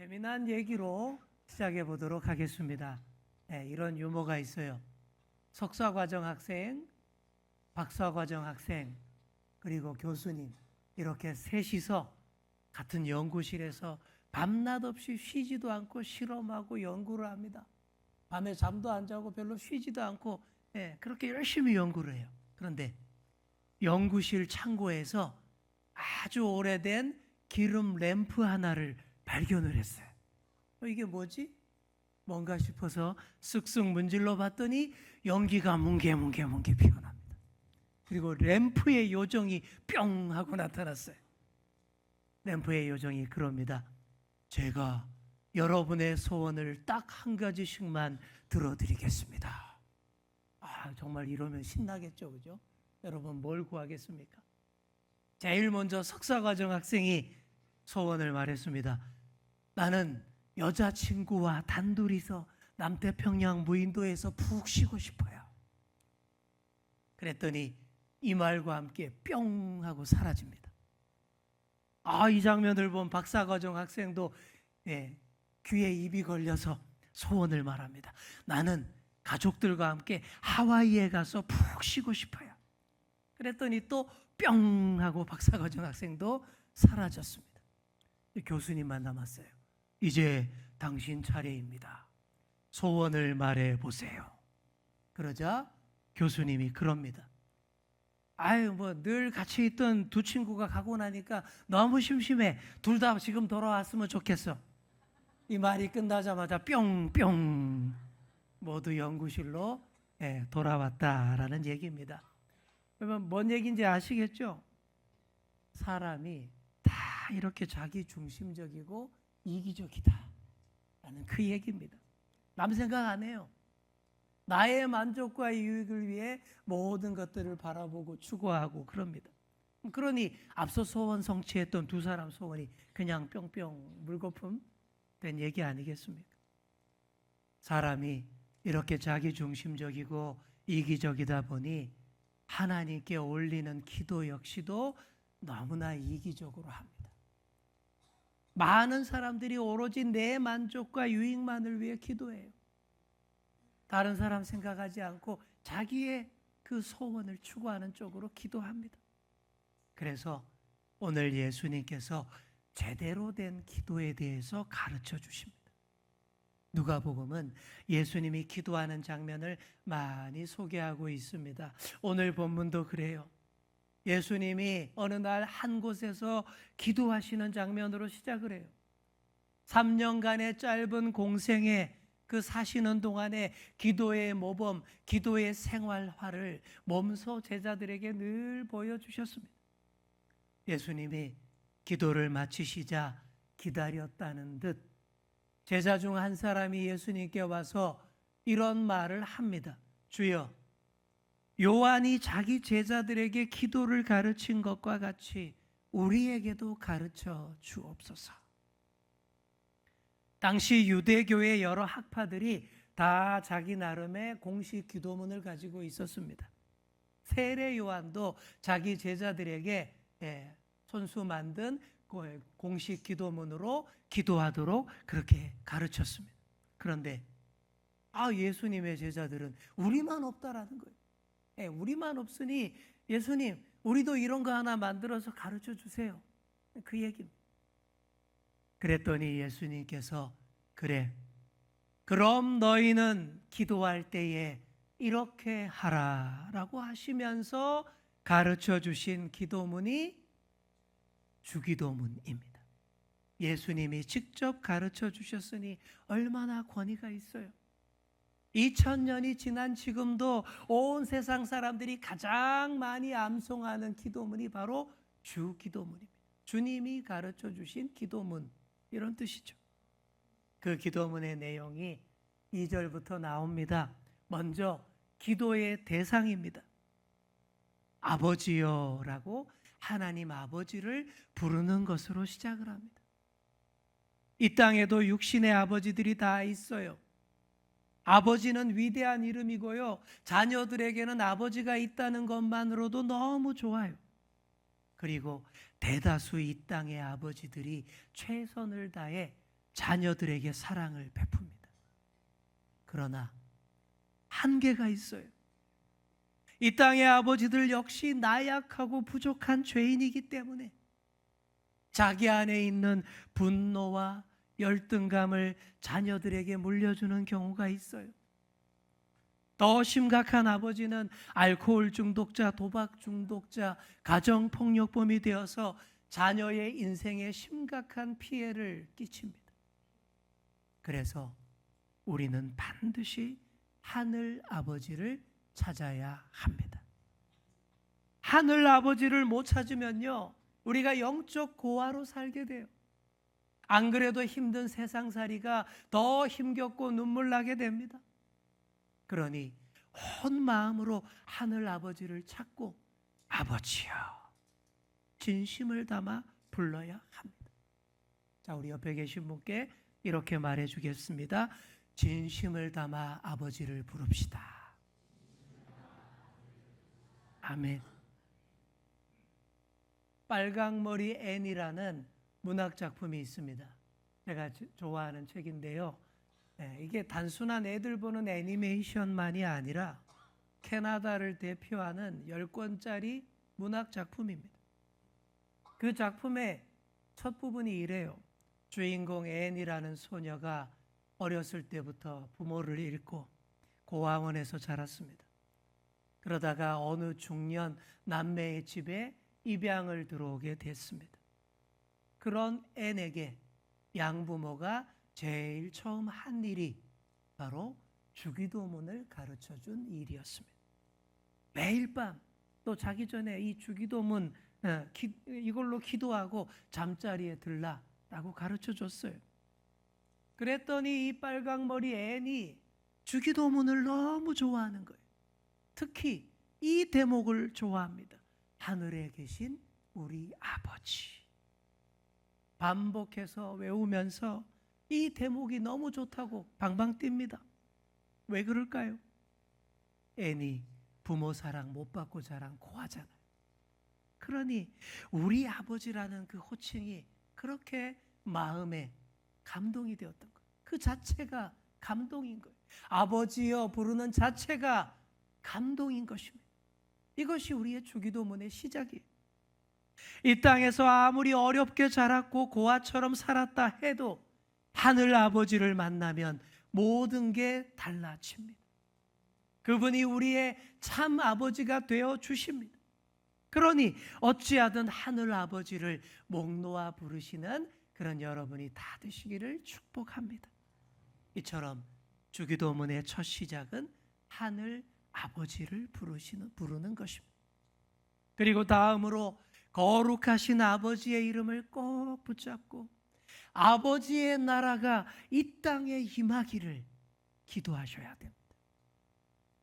재미난 얘기로 시작해 보도록 하겠습니다. 네, 이런 유머가 있어요. 석사 과정 학생, 박사 과정 학생, 그리고 교수님 이렇게 셋이서 같은 연구실에서 밤낮 없이 쉬지도 않고 실험하고 연구를 합니다. 밤에 잠도 안 자고 별로 쉬지도 않고 예, 그렇게 열심히 연구를 해요. 그런데 연구실 창고에서 아주 오래된 기름 램프 하나를 발견을 했어요. 어, 이게 뭐지? 뭔가 싶어서 쓱쓱 문질러 봤더니 연기가 뭉게뭉게뭉게 피어납니다. 그리고 램프의 요정이 뿅 하고 나타났어요. 램프의 요정이 그럽니다. 제가 여러분의 소원을 딱 한 가지씩만 들어드리겠습니다. 아, 정말 이러면 신나겠죠, 그죠? 여러분 뭘 구하겠습니까? 제일 먼저 석사과정 학생이 소원을 말했습니다. 나는 여자친구와 단둘이서 남태평양 무인도에서 푹 쉬고 싶어요. 그랬더니 이 말과 함께 뿅 하고 사라집니다. 아, 이 장면을 본 박사과정 학생도 예, 귀에 입이 걸려서 소원을 말합니다. 나는 가족들과 함께 하와이에 가서 푹 쉬고 싶어요. 그랬더니 또 뿅 하고 박사과정 학생도 사라졌습니다. 교수님만 남았어요. 이제 당신 차례입니다. 소원을 말해 보세요. 그러자 교수님이 그럽니다. 아유 뭐 늘 같이 있던 두 친구가 가고 나니까 너무 심심해. 둘 다 지금 돌아왔으면 좋겠어. 이 말이 끝나자마자 뿅뿅 모두 연구실로 예, 돌아왔다라는 얘기입니다. 그러면 뭔 얘기인지 아시겠죠? 사람이 다 이렇게 자기 중심적이고 이기적이다 라는 그 얘기입니다. 남 생각 안 해요. 나의 만족과 유익을 위해 모든 것들을 바라보고 추구하고 그럽니다. 그러니 앞서 소원 성취했던 두 사람 소원이 그냥 뿅뿅 물거품 된 얘기 아니겠습니까? 사람이 이렇게 자기 중심적이고 이기적이다 보니 하나님께 올리는 기도 역시도 너무나 이기적으로 합니다. 많은 사람들이 오로지 내 만족과 유익만을 위해 기도해요. 다른 사람 생각하지 않고 자기의 그 소원을 추구하는 쪽으로 기도합니다. 그래서 오늘 예수님께서 제대로 된 기도에 대해서 가르쳐 주십니다. 누가복음은 예수님이 기도하는 장면을 많이 소개하고 있습니다. 오늘 본문도 그래요. 예수님이 어느 날 한 곳에서 기도하시는 장면으로 시작을 해요. 3년간의 짧은 공생에 그 사시는 동안에 기도의 모범, 기도의 생활화를 몸소 제자들에게 늘 보여주셨습니다. 예수님이 기도를 마치시자 기다렸다는 듯 제자 중 한 사람이 예수님께 와서 이런 말을 합니다. 주여, 요한이 자기 제자들에게 기도를 가르친 것과 같이 우리에게도 가르쳐 주옵소서. 당시 유대교의 여러 학파들이 다 자기 나름의 공식 기도문을 가지고 있었습니다. 세례 요한도 자기 제자들에게 예, 손수 만든 그 공식 기도문으로 기도하도록 그렇게 가르쳤습니다. 그런데 아 예수님의 제자들은 우리만 없다라는 거예요. 예, 우리만 없으니 예수님 우리도 이런 거 하나 만들어서 가르쳐 주세요. 그 얘기입니다. 그랬더니 예수님께서 그래 그럼 너희는 기도할 때에 이렇게 하라라고 하시면서 가르쳐 주신 기도문이 주기도문입니다. 예수님이 직접 가르쳐 주셨으니 얼마나 권위가 있어요. 2000년이 지난 지금도 온 세상 사람들이 가장 많이 암송하는 기도문이 바로 주 기도문입니다. 주님이 가르쳐 주신 기도문 이런 뜻이죠. 그 기도문의 내용이 2절부터 나옵니다. 먼저 기도의 대상입니다. 아버지여 라고 하나님 아버지를 부르는 것으로 시작을 합니다. 이 땅에도 육신의 아버지들이 다 있어요. 아버지는 위대한 이름이고요. 자녀들에게는 아버지가 있다는 것만으로도 너무 좋아요. 그리고 대다수 이 땅의 아버지들이 최선을 다해 자녀들에게 사랑을 베풉니다. 그러나 한계가 있어요. 이 땅의 아버지들 역시 나약하고 부족한 죄인이기 때문에 자기 안에 있는 분노와 열등감을 자녀들에게 물려주는 경우가 있어요. 더 심각한 아버지는 알코올 중독자, 도박 중독자, 가정 폭력범이 되어서 자녀의 인생에 심각한 피해를 끼칩니다. 그래서 우리는 반드시 하늘 아버지를 찾아야 합니다. 하늘 아버지를 못 찾으면요, 우리가 영적 고아로 살게 돼요. 안 그래도 힘든 세상살이가 더 힘겹고 눈물 나게 됩니다. 그러니 온 마음으로 하늘 아버지를 찾고 아버지여 진심을 담아 불러야 합니다. 자, 우리 옆에 계신 분께 이렇게 말해 주겠습니다. 진심을 담아 아버지를 부릅시다. 아멘. 빨강머리 앤이라는 문학 작품이 있습니다. 제가 지- 좋아하는 책인데요. 예, 이게 단순한 애들 보는 애니메이션만이 아니라 캐나다를 대표하는 10권짜리 문학 작품입니다. 그 작품의 첫 부분이 이래요. 주인공 앤이라는 소녀가 어렸을 때부터 부모를 잃고 고아원에서 자랐습니다. 그러다가 어느 중년 남매의 집에 입양을 들어오게 됐습니다. 그런 앤에게 양부모가 제일 처음 한 일이 바로 주기도문을 가르쳐 준 일이었습니다. 매일 밤 또 자기 전에 이 주기도문 어, 기- 이걸로 기도하고 잠자리에 들라라고 가르쳐 줬어요. 그랬더니 이 빨강머리 앤이 주기도문을 너무 좋아하는 거예요. 특히 이 대목을 좋아합니다. 하늘에 계신 우리 아버지. 반복해서 외우면서 이 대목이 너무 좋다고 방방 뜁니다. 왜 그럴까요? 애니 부모 사랑 못 받고 자란 고아잖아요. 그러니 우리 아버지라는 그 호칭이 그렇게 마음에 감동이 되었던 거예요. 그 자체가 감동인 거예요. 아버지여 부르는 자체가 감동인 것입니다. 이것이 우리의 주기도문의 시작이에요. 이 땅에서 아무리 어렵게 자랐고 고아처럼 살았다 해도 하늘 아버지를 만나면 모든 게 달라집니다. 그분이 우리의 참 아버지가 되어 주십니다. 그러니 어찌하든 하늘 아버지를 목 놓아 부르시는 그런 여러분이 다 되시기를 축복합니다. 이처럼 주기도문의 첫 시작은 하늘 아버지를 부르시는 부르는 것입니다. 그리고 다음으로 거룩하신 아버지의 이름을 꼭 붙잡고 아버지의 나라가 이 땅에 임하기를 기도하셔야 됩니다.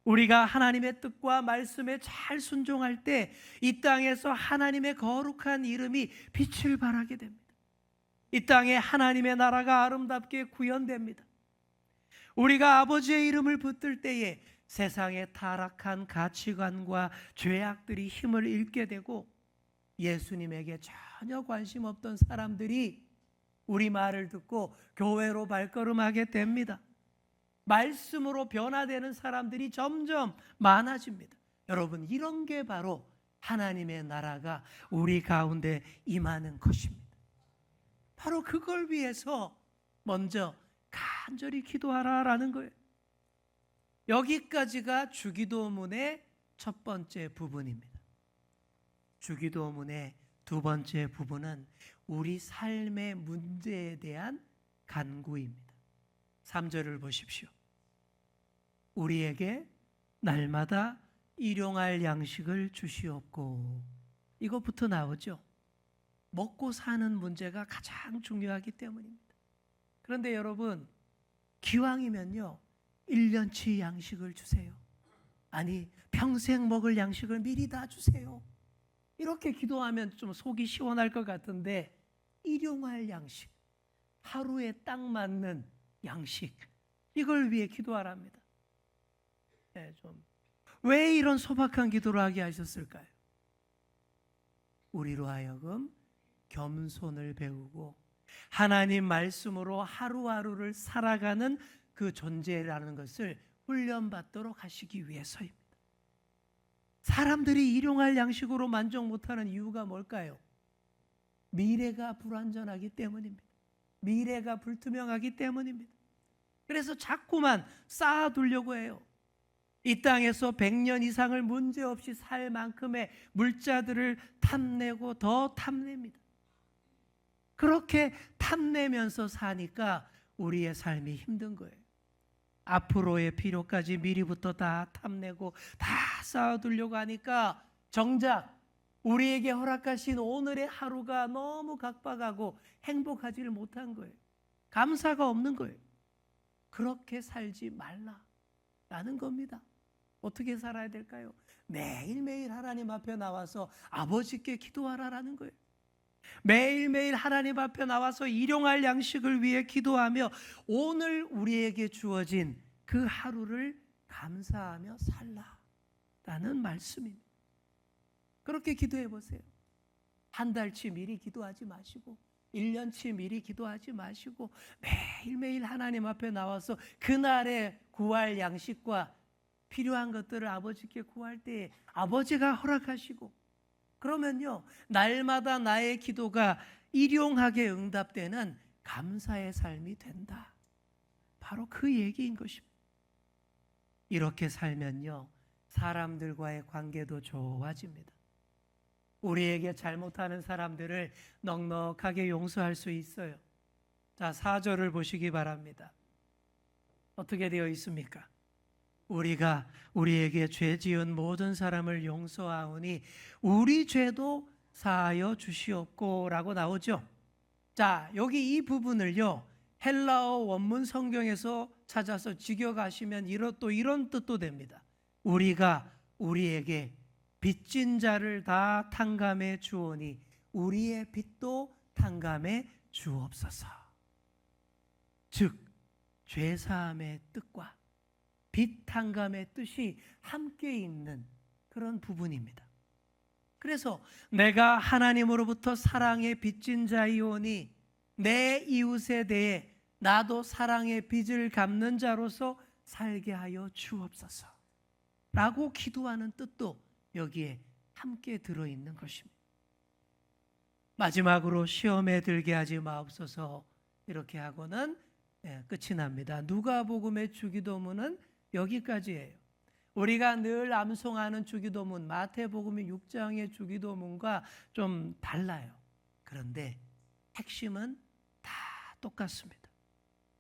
우리가 하나님의 뜻과 말씀에 잘 순종할 때 이 땅에서 하나님의 거룩한 이름이 빛을 발하게 됩니다. 이 땅에 하나님의 나라가 아름답게 구현됩니다. 우리가 아버지의 이름을 붙들 때에 세상의 타락한 가치관과 죄악들이 힘을 잃게 되고 예수님에게 전혀 관심 없던 사람들이 우리 말을 듣고 교회로 발걸음하게 됩니다. 말씀으로 변화되는 사람들이 점점 많아집니다. 여러분, 이런 게 바로 하나님의 나라가 우리 가운데 임하는 것입니다. 바로 그걸 위해서 먼저 간절히 기도하라라는 거예요. 여기까지가 주기도문의 첫 번째 부분입니다. 주기도문의 두 번째 부분은 우리 삶의 문제에 대한 간구입니다. 3절을 보십시오. 우리에게 날마다 일용할 양식을 주시옵고 이것부터 나오죠. 먹고 사는 문제가 가장 중요하기 때문입니다. 그런데 여러분 기왕이면요 1년치 양식을 주세요. 아니 평생 먹을 양식을 미리 다 주세요. 이렇게 기도하면 좀 속이 시원할 것 같은데 일용할 양식 하루에 딱 맞는 양식 이걸 위해 기도하랍니다. 네, 좀왜 이런 소박한 기도를 하게 하셨을까요? 우리로 하여금 겸손을 배우고 하나님 말씀으로 하루하루를 살아가는 그 존재라는 것을 훈련받도록 하시기 위해서입니다. 사람들이 일용할 양식으로 만족 못하는 이유가 뭘까요? 미래가 불완전하기 때문입니다. 미래가 불투명하기 때문입니다. 그래서 자꾸만 쌓아두려고 해요. 이 땅에서 100년 이상을 문제없이 살 만큼의 물자들을 탐내고 더 탐냅니다. 그렇게 탐내면서 사니까 우리의 삶이 힘든 거예요. 앞으로의 필요까지 미리부터 다 탐내고 다 쌓아두려고 하니까 정작 우리에게 허락하신 오늘의 하루가 너무 각박하고 행복하지를 못한 거예요. 감사가 없는 거예요. 그렇게 살지 말라라는 겁니다. 어떻게 살아야 될까요? 매일매일 하나님 앞에 나와서 아버지께 기도하라라는 거예요. 매일매일 하나님 앞에 나와서 일용할 양식을 위해 기도하며 오늘 우리에게 주어진 그 하루를 감사하며 살라라는 말씀입니다. 그렇게 기도해 보세요. 한 달치 미리 기도하지 마시고 1년치 미리 기도하지 마시고 매일매일 하나님 앞에 나와서 그날의 구할 양식과 필요한 것들을 아버지께 구할 때 아버지가 허락하시고 그러면요 날마다 나의 기도가 일용하게 응답되는 감사의 삶이 된다. 바로 그 얘기인 것입니다. 이렇게 살면요 사람들과의 관계도 좋아집니다. 우리에게 잘못하는 사람들을 넉넉하게 용서할 수 있어요. 자, 4절을 보시기 바랍니다. 어떻게 되어 있습니까? 우리가 우리에게 죄 지은 모든 사람을 용서하오니 우리 죄도 사하여 주시옵고라고 나오죠. 자, 여기 이 부분을요. 헬라어 원문 성경에서 찾아서 직역하시면 이런 또 이런 뜻도 됩니다. 우리가 우리에게 빚진 자를 다 탕감해 주오니 우리의 빚도 탕감해 주옵소서. 즉 죄 사함의 뜻과 빚 탕감의 뜻이 함께 있는 그런 부분입니다. 그래서 내가 하나님으로부터 사랑의 빚진 자이오니 내 이웃에 대해 나도 사랑의 빚을 갚는 자로서 살게 하여 주옵소서. 라고 기도하는 뜻도 여기에 함께 들어 있는 것입니다. 마지막으로 시험에 들게 하지 마옵소서 이렇게 하고는 예, 끝이 납니다. 누가복음의 주기도문은 여기까지예요. 우리가 늘 암송하는 주기도문 마태복음의 6장의 주기도문과 좀 달라요. 그런데 핵심은 다 똑같습니다.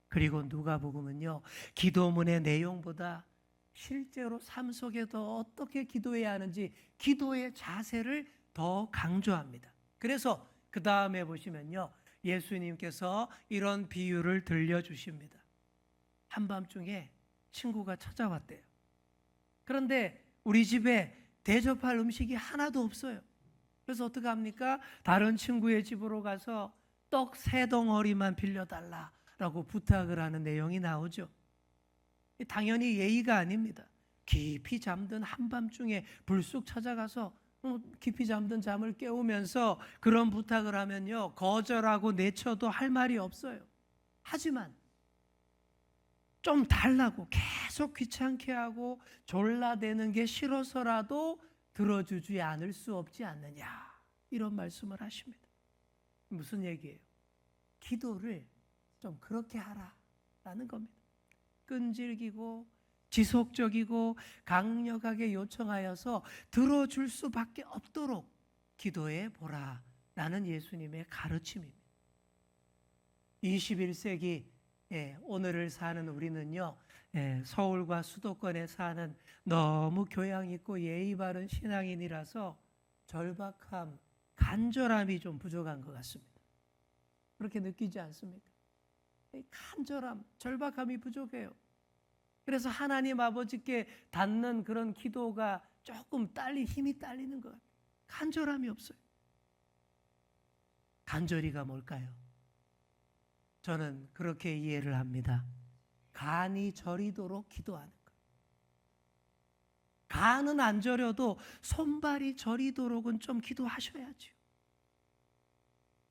그리고 누가복음은요. 기도문의 내용보다 실제로 삶 속에 더 어떻게 기도해야 하는지 기도의 자세를 더 강조합니다. 그래서 그 다음에 보시면요. 예수님께서 이런 비유를 들려주십니다. 한밤중에 친구가 찾아왔대요. 그런데 우리 집에 대접할 음식이 하나도 없어요. 그래서 어떻게 합니까? 다른 친구의 집으로 가서 떡 세 덩어리만 빌려달라라고 부탁을 하는 내용이 나오죠. 당연히 예의가 아닙니다. 깊이 잠든 한밤중에 불쑥 찾아가서 어, 깊이 잠든 잠을 깨우면서 그런 부탁을 하면요 거절하고 내쳐도 할 말이 없어요. 하지만 좀 달라고 계속 귀찮게 하고 졸라대는 게 싫어서라도 들어주지 않을 수 없지 않느냐 이런 말씀을 하십니다. 무슨 얘기예요? 기도를 좀 그렇게 하라 라는 겁니다. 끈질기고 지속적이고 강력하게 요청하여서 들어줄 수밖에 없도록 기도해 보라 라는 예수님의 가르침입니다. 21세기 예, 오늘을 사는 우리는요, 예, 서울과 수도권에 사는 너무 교양 있고 예의 바른 신앙인이라서 절박함, 간절함이 좀 부족한 것 같습니다. 그렇게 느끼지 않습니까? 간절함, 절박함이 부족해요. 그래서 하나님 아버지께 닿는 그런 기도가 조금 딸리 힘이 딸리는 것 같아요. 간절함이 없어요. 간절히가 뭘까요? 저는 그렇게 이해를 합니다. 간이 저리도록 기도하는 것. 간은 안 저려도 손발이 저리도록은 좀 기도하셔야죠.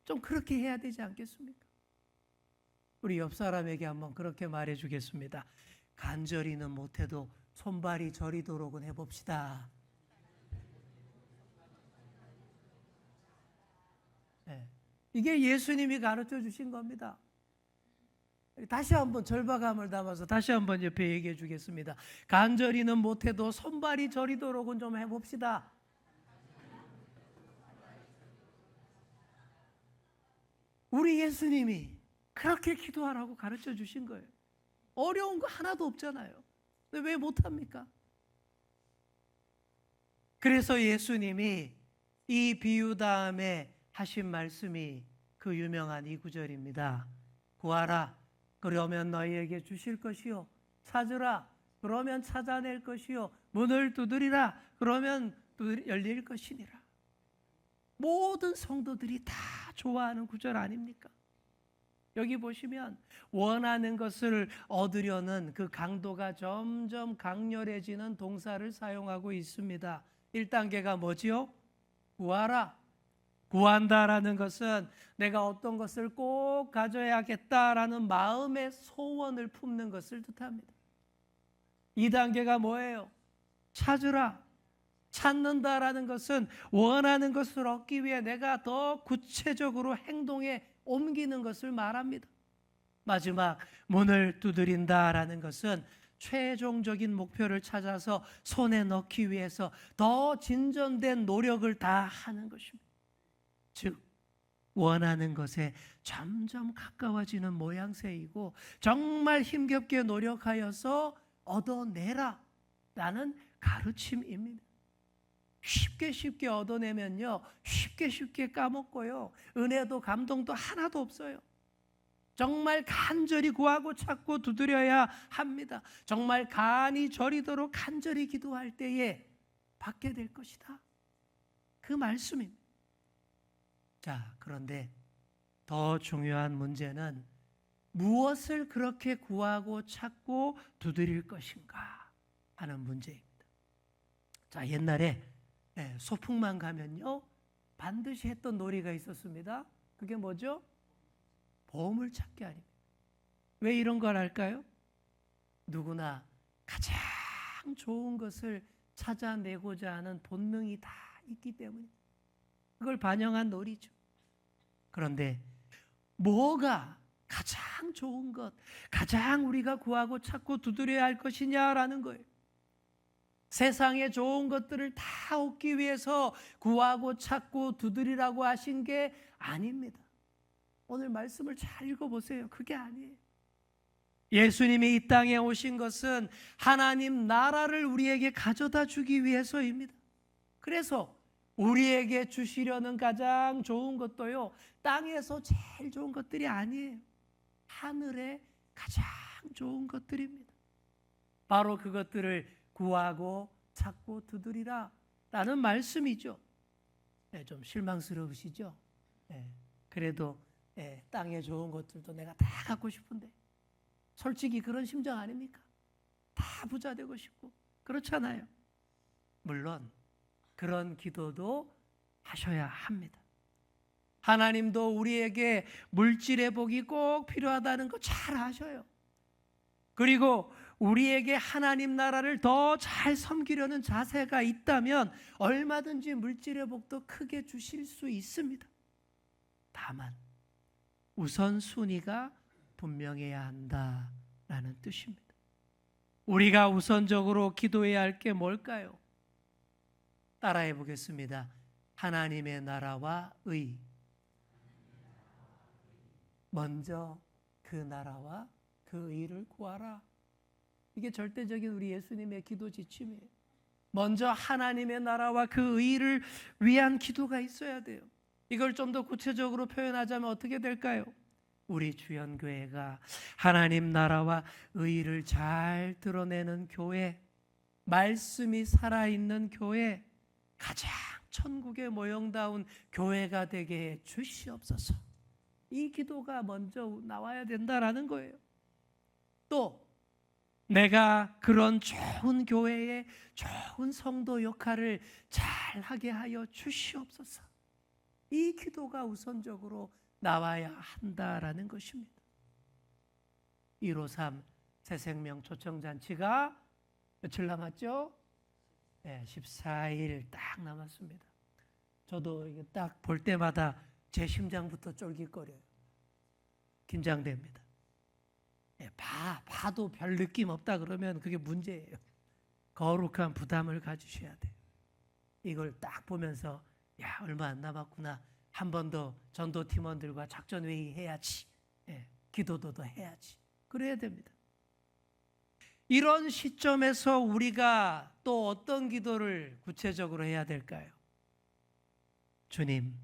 좀 그렇게 해야 되지 않겠습니까? 우리 옆 사람에게 한번 그렇게 말해 주겠습니다. 간절히는 못해도 손발이 저리도록은 해봅시다. 예. 이게 예수님이 가르쳐 주신 겁니다. 다시 한번 절박함을 담아서 다시 한번 옆에 얘기해 주겠습니다. 간절히는 못해도 손발이 저리도록은 좀 해봅시다. 우리 예수님이 그렇게 기도하라고 가르쳐 주신 거예요. 어려운 거 하나도 없잖아요. 왜 못합니까? 그래서 예수님이 이 비유 다음에 하신 말씀이 그 유명한 이 구절입니다. 구하라. 그러면 너희에게 주실 것이요. 찾으라. 그러면 찾아낼 것이요. 문을 두드리라. 그러면 열릴 것이니라. 모든 성도들이 다 좋아하는 구절 아닙니까? 여기 보시면 원하는 것을 얻으려는 그 강도가 점점 강렬해지는 동사를 사용하고 있습니다. 1단계가 뭐지요? 구하라. 구한다라는 것은 내가 어떤 것을 꼭 가져야겠다라는 마음의 소원을 품는 것을 뜻합니다. 2단계가 뭐예요? 찾으라. 찾는다라는 것은 원하는 것을 얻기 위해 내가 더 구체적으로 행동에 옮기는 것을 말합니다. 마지막 문을 두드린다라는 것은 최종적인 목표를 찾아서 손에 넣기 위해서 더 진전된 노력을 다 하는 것입니다. 즉 원하는 것에 점점 가까워지는 모양새이고 정말 힘겹게 노력하여서 얻어내라 라는 가르침입니다. 쉽게 쉽게 얻어내면요. 쉽게 쉽게 까먹고요. 은혜도 감동도 하나도 없어요. 정말 간절히 구하고 찾고 두드려야 합니다. 정말 간이 저리도록 간절히 기도할 때에 받게 될 것이다. 그 말씀입니다. 자, 그런데 더 중요한 문제는 무엇을 그렇게 구하고 찾고 두드릴 것인가 하는 문제입니다. 자, 옛날에 예, 소풍만 가면요. 반드시 했던 놀이가 있었습니다. 그게 뭐죠? 보물 찾기 아닙니까? 왜 이런 걸 할까요? 누구나 가장 좋은 것을 찾아내고자 하는 본능이 다 있기 때문에 그걸 반영한 놀이죠. 그런데 뭐가 가장 좋은 것, 가장 우리가 구하고 찾고 두드려야 할 것이냐라는 거예요. 세상에 좋은 것들을 다 얻기 위해서 구하고 찾고 두드리라고 하신 게 아닙니다. 오늘 말씀을 잘 읽어보세요. 그게 아니에요. 예수님이 이 땅에 오신 것은 하나님 나라를 우리에게 가져다 주기 위해서입니다. 그래서 우리에게 주시려는 가장 좋은 것도요, 땅에서 제일 좋은 것들이 아니에요. 하늘에 가장 좋은 것들입니다. 바로 그것들을 구하고 찾고 두드리라 라는 말씀이죠. 네, 좀 실망스러우시죠? 네, 그래도 네, 땅에 좋은 것들도 내가 다 갖고 싶은데 솔직히 그런 심정 아닙니까? 다 부자 되고 싶고 그렇잖아요. 물론 그런 기도도 하셔야 합니다. 하나님도 우리에게 물질의 복이 꼭 필요하다는 거 잘 아셔요. 그리고 우리에게 하나님 나라를 더 잘 섬기려는 자세가 있다면 얼마든지 물질의 복도 크게 주실 수 있습니다. 다만 우선순위가 분명해야 한다라는 뜻입니다. 우리가 우선적으로 기도해야 할 게 뭘까요? 따라해 보겠습니다. 하나님의 나라와 의. 먼저 그 나라와 그 의를 구하라. 이게 절대적인 우리 예수님의 기도 지침이에요. 먼저 하나님의 나라와 그 의를 위한 기도가 있어야 돼요. 이걸 좀 더 구체적으로 표현하자면 어떻게 될까요? 우리 주연교회가 하나님 나라와 의를 잘 드러내는 교회, 말씀이 살아있는 교회, 가장 천국의 모형다운 교회가 되게 해 주시옵소서. 이 기도가 먼저 나와야 된다라는 거예요. 또 내가 그런 좋은 교회의 좋은 성도 역할을 잘 하게 하여 주시옵소서. 이 기도가 우선적으로 나와야 한다라는 것입니다. 153 새생명 초청잔치가 며칠 남았죠? 네, 14일 딱 남았습니다. 저도 이게 딱 볼 때마다 제 심장부터 쫄깃거려요. 긴장됩니다. 예, 봐, 봐도 별 느낌 없다 그러면 그게 문제예요. 거룩한 부담을 가지셔야 돼요. 이걸 딱 보면서 야 얼마 안 남았구나. 한 번 더 전도 팀원들과 작전 회의 해야지. 예, 기도도 더 해야지. 그래야 됩니다. 이런 시점에서 우리가 또 어떤 기도를 구체적으로 해야 될까요? 주님,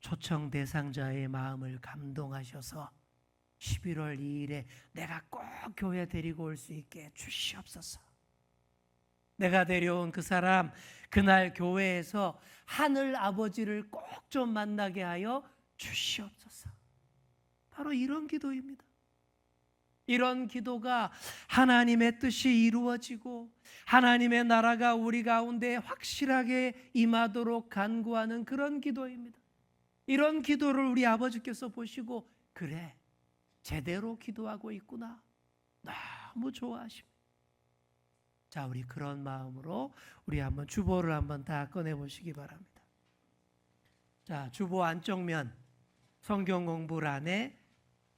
초청 대상자의 마음을 감동하셔서 11월 2일에 내가 꼭 교회 데리고 올 수 있게 주시옵소서. 내가 데려온 그 사람 그날 교회에서 하늘 아버지를 꼭 좀 만나게 하여 주시옵소서. 바로 이런 기도입니다. 이런 기도가 하나님의 뜻이 이루어지고 하나님의 나라가 우리 가운데 확실하게 임하도록 간구하는 그런 기도입니다. 이런 기도를 우리 아버지께서 보시고 그래 제대로 기도하고 있구나 너무 좋아하십니다. 자 우리 그런 마음으로 우리 한번 주보를 한번 다 꺼내 보시기 바랍니다. 자 주보 안쪽면 성경 공부란에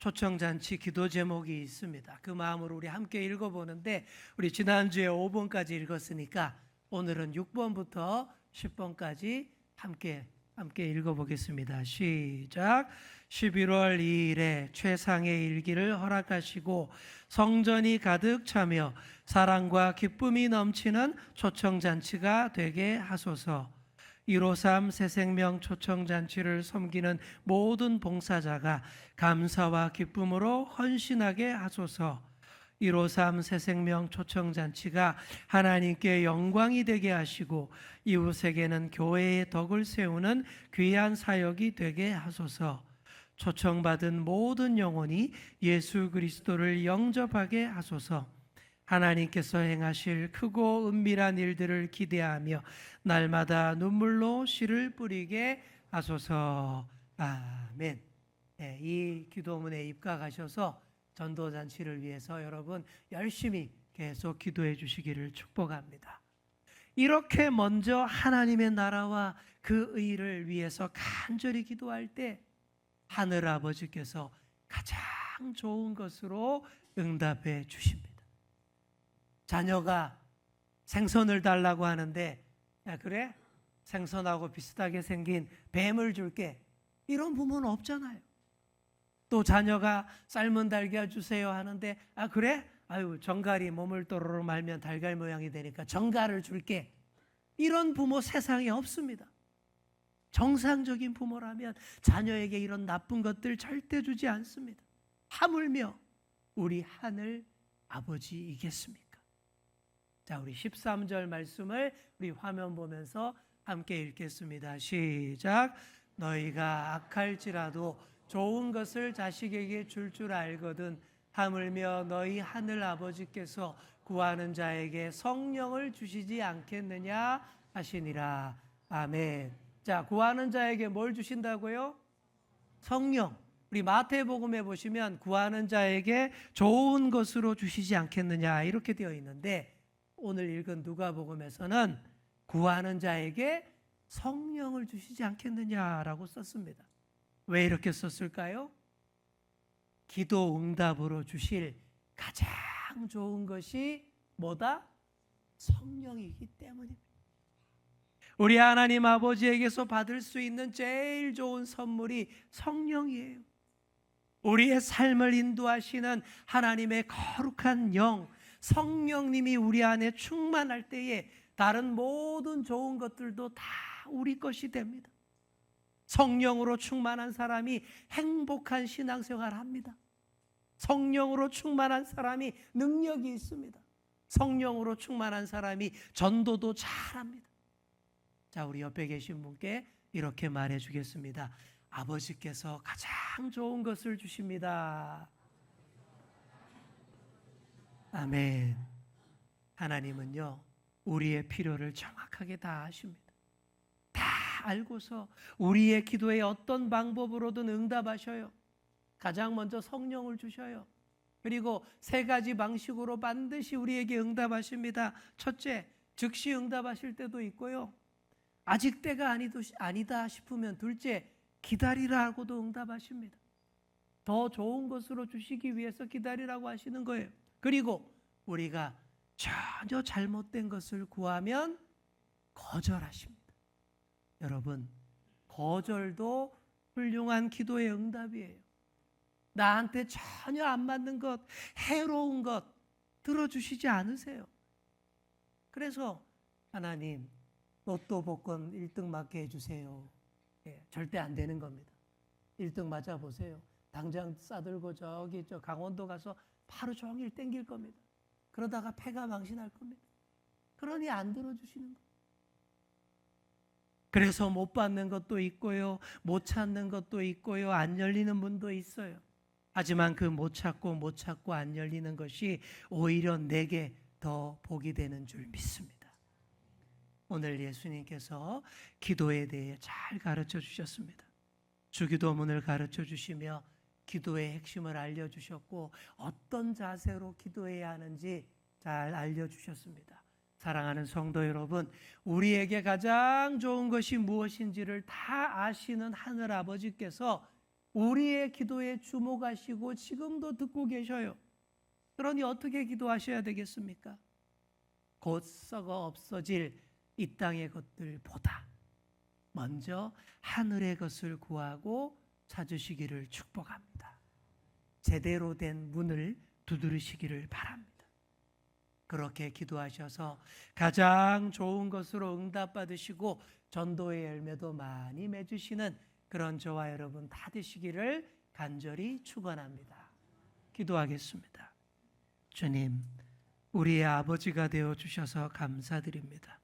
초청잔치 기도 제목이 있습니다. 그 마음으로 우리 함께 읽어보는데 우리 지난주에 5번까지 읽었으니까 오늘은 6번부터 10번까지 함께 함께 읽어보겠습니다. 시작. 11월 2일에 최상의 일기를 허락하시고 성전이 가득 차며 사랑과 기쁨이 넘치는 초청잔치가 되게 하소서. 153 새생명 초청잔치를 섬기는 모든 봉사자가 감사와 기쁨으로 헌신하게 하소서. 153 새생명 초청잔치가 하나님께 영광이 되게 하시고 이웃에게는 교회의 덕을 세우는 귀한 사역이 되게 하소서. 초청받은 모든 영혼이 예수 그리스도를 영접하게 하소서. 하나님께서 행하실 크고 은밀한 일들을 기대하며 날마다 눈물로 씨를 뿌리게 하소서. 아멘. 네, 이 기도문에 입각하셔서 전도 잔치를 위해서 여러분 열심히 계속 기도해 주시기를 축복합니다. 이렇게 먼저 하나님의 나라와 그 의를 위해서 간절히 기도할 때 하늘 아버지께서 가장 좋은 것으로 응답해 주십니다. 자녀가 생선을 달라고 하는데 야 그래 생선하고 비슷하게 생긴 뱀을 줄게 이런 부모는 없잖아요. 또 자녀가 삶은 달걀 주세요 하는데 아 그래 아유 정갈이 몸을 또르르 말면 달걀 모양이 되니까 정갈을 줄게 이런 부모 세상에 없습니다. 정상적인 부모라면 자녀에게 이런 나쁜 것들 절대 주지 않습니다. 하물며 우리 하늘 아버지이겠습니까? 자, 우리 13절 말씀을 우리 화면 보면서 함께 읽겠습니다. 시작. 너희가 악할지라도 좋은 것을 자식에게 줄줄 알거든 하물며 너희 하늘 아버지께서 구하는 자에게 성령을 주시지 않겠느냐 하시니라. 아멘. 자, 구하는 자에게 뭘 주신다고요? 성령. 우리 마태복음에 보시면 구하는 자에게 좋은 것으로 주시지 않겠느냐 이렇게 되어 있는데 오늘 읽은 누가복음에서는 구하는 자에게 성령을 주시지 않겠느냐라고 썼습니다. 왜 이렇게 썼을까요? 기도 응답으로 주실 가장 좋은 것이 뭐다? 성령이기 때문입니다. 우리 하나님 아버지에게서 받을 수 있는 제일 좋은 선물이 성령이에요. 우리의 삶을 인도하시는 하나님의 거룩한 영, 성령님이 우리 안에 충만할 때에 다른 모든 좋은 것들도 다 우리 것이 됩니다. 성령으로 충만한 사람이 행복한 신앙생활 합니다. 성령으로 충만한 사람이 능력이 있습니다. 성령으로 충만한 사람이 전도도 잘합니다. 자, 우리 옆에 계신 분께 이렇게 말해 주겠습니다. 아버지께서 가장 좋은 것을 주십니다. 아멘. 하나님은요, 우리의 필요를 정확하게 다 아십니다. 다 알고서 우리의 기도에 어떤 방법으로든 응답하셔요. 가장 먼저 성령을 주셔요. 그리고 세 가지 방식으로 반드시 우리에게 응답하십니다. 첫째, 즉시 응답하실 때도 있고요. 아직 때가 아니다 싶으면 둘째, 기다리라고도 응답하십니다. 더 좋은 것으로 주시기 위해서 기다리라고 하시는 거예요. 그리고 우리가 전혀 잘못된 것을 구하면 거절하십니다. 여러분, 거절도 훌륭한 기도의 응답이에요. 나한테 전혀 안 맞는 것, 해로운 것 들어주시지 않으세요. 그래서 하나님, 로또 복권 1등 맞게 해주세요. 예, 절대 안 되는 겁니다. 1등 맞아 보세요. 당장 싸들고 저기 저 강원도 가서 하루 종일 땡길 겁니다. 그러다가 폐가 망신할 겁니다. 그러니 안 들어주시는 거예요. 그래서 못 받는 것도 있고요. 못 찾는 것도 있고요. 안 열리는 문도 있어요. 하지만 그 못 찾고 못 찾고 안 열리는 것이 오히려 내게 더 복이 되는 줄 믿습니다. 오늘 예수님께서 기도에 대해 잘 가르쳐 주셨습니다. 주기도문을 가르쳐 주시며 기도의 핵심을 알려 주셨고 어떤 자세로 기도해야 하는지 잘 알려 주셨습니다. 사랑하는 성도 여러분, 우리에게 가장 좋은 것이 무엇인지를 다 아시는 하늘 아버지께서 우리의 기도에 주목하시고 지금도 듣고 계셔요. 그러니 어떻게 기도하셔야 되겠습니까? 곧 썩어 없어질 이 땅의 것들보다 먼저 하늘의 것을 구하고 찾으시기를 축복합니다. 제대로 된 문을 두드리시기를 바랍니다. 그렇게 기도하셔서 가장 좋은 것으로 응답받으시고 전도의 열매도 많이 맺으시는 그런 저와 여러분 다 되시기를 간절히 축원합니다. 기도하겠습니다. 주님, 우리의 아버지가 되어 주셔서 감사드립니다.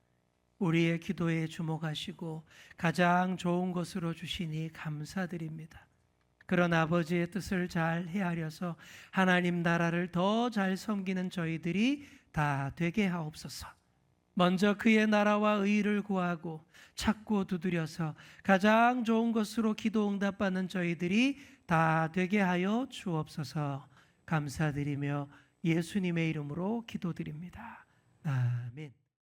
우리의 기도에 주목하시고 가장 좋은 것으로 주시니 감사드립니다. 그런 아버지의 뜻을 잘 헤아려서 하나님 나라를 더 잘 섬기는 저희들이 다 되게 하옵소서. 먼저 그의 나라와 의를 구하고 찾고 두드려서 가장 좋은 것으로 기도 응답받는 저희들이 다 되게 하여 주옵소서. 감사드리며 예수님의 이름으로 기도드립니다. 아멘.